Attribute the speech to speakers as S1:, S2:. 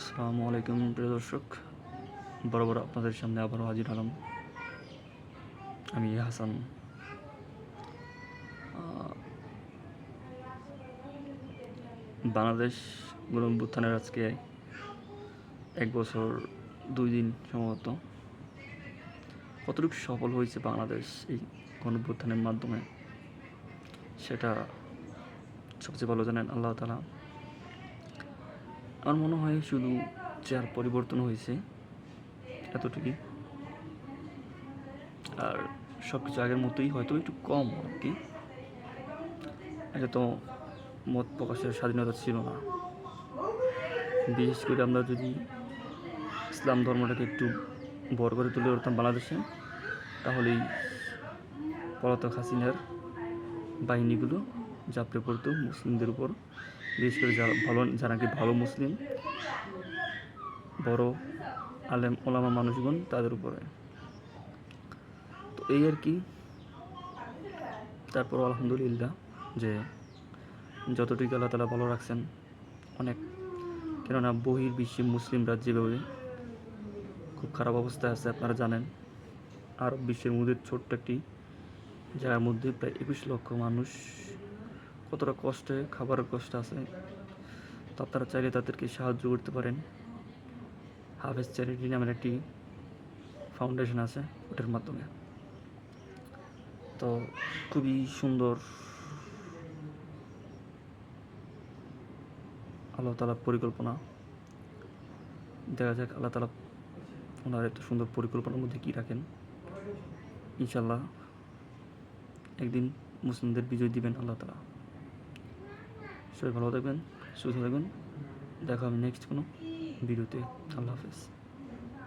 S1: আসসালামু আলাইকুম প্রিয় দর্শক। বরাবর আপনাদের সামনে আবারও হাজির হলাম। আমি হাসান। বাংলাদেশ গণঅভ্যুত্থানের আজকে এক বছর দুই দিন সম্ভবত। কতটুকু সফল হয়েছে বাংলাদেশ এই গণঅভ্যুত্থানের মাধ্যমে, সেটা সবচেয়ে ভালো জানেন আল্লাহ তালা আমার মনে হয় শুধু চেয়ার পরিবর্তন হয়েছে এতটুকুই। আর সব কিছু আগের মতোই, হয়তো একটু কম আর কি। আগে তো মত প্রকাশের স্বাধীনতা ছিল না। বিশেষ করে আমরা যদি ইসলাম ধর্মটাকে একটু বড় করে তুলে ধরতাম বাংলাদেশে, তাহলেই পলাতক হাসিনার বাহিনীগুলো ঝাঁপড়ে পড়তো মুসলিমদের উপর। বিশেষ করে যারা ভালো, যারা কি ভালো মুসলিম, বড় আলেম, ওলামা মানুষগণ তাদের উপরে। তো এই আর কি। তারপর আলহামদুলিল্লাহ যে যতটুকু আল্লাহ তালা ভালো রাখছেন, অনেক। কেননা বহির বিশ্বে মুসলিমরা যেভাবে খুব খারাপ অবস্থায় আছে, আপনারা জানেন। আর বিশ্বের মধ্যে ছোট্ট একটি জায়গার মধ্যে প্রায় একুশ লক্ষ মানুষ কতটা কষ্টে, খাবারের কষ্ট আছে, তো আপনারা চাইলে তাদেরকে সাহায্য করতে পারেন। হাফেজ চ্যারিটি নামের একটি ফাউন্ডেশন আছে, ওটার মাধ্যমে। তো খুবই সুন্দর। আল্লাহ তালার পরিকল্পনা। দেখা যাক আল্লাহ তালা ওনার এত সুন্দর পরিকল্পনার মধ্যে কী রাখেন। ইনশাল্লাহ একদিন মুসলিমদের বিজয় দিবেন আল্লাহ তালা সবাই ভালো থাকবেন সুস্থ থাকবেন। দেখা হবে নেক্সট কোনো ভিডিওতে। আল্লাহ হাফেজ।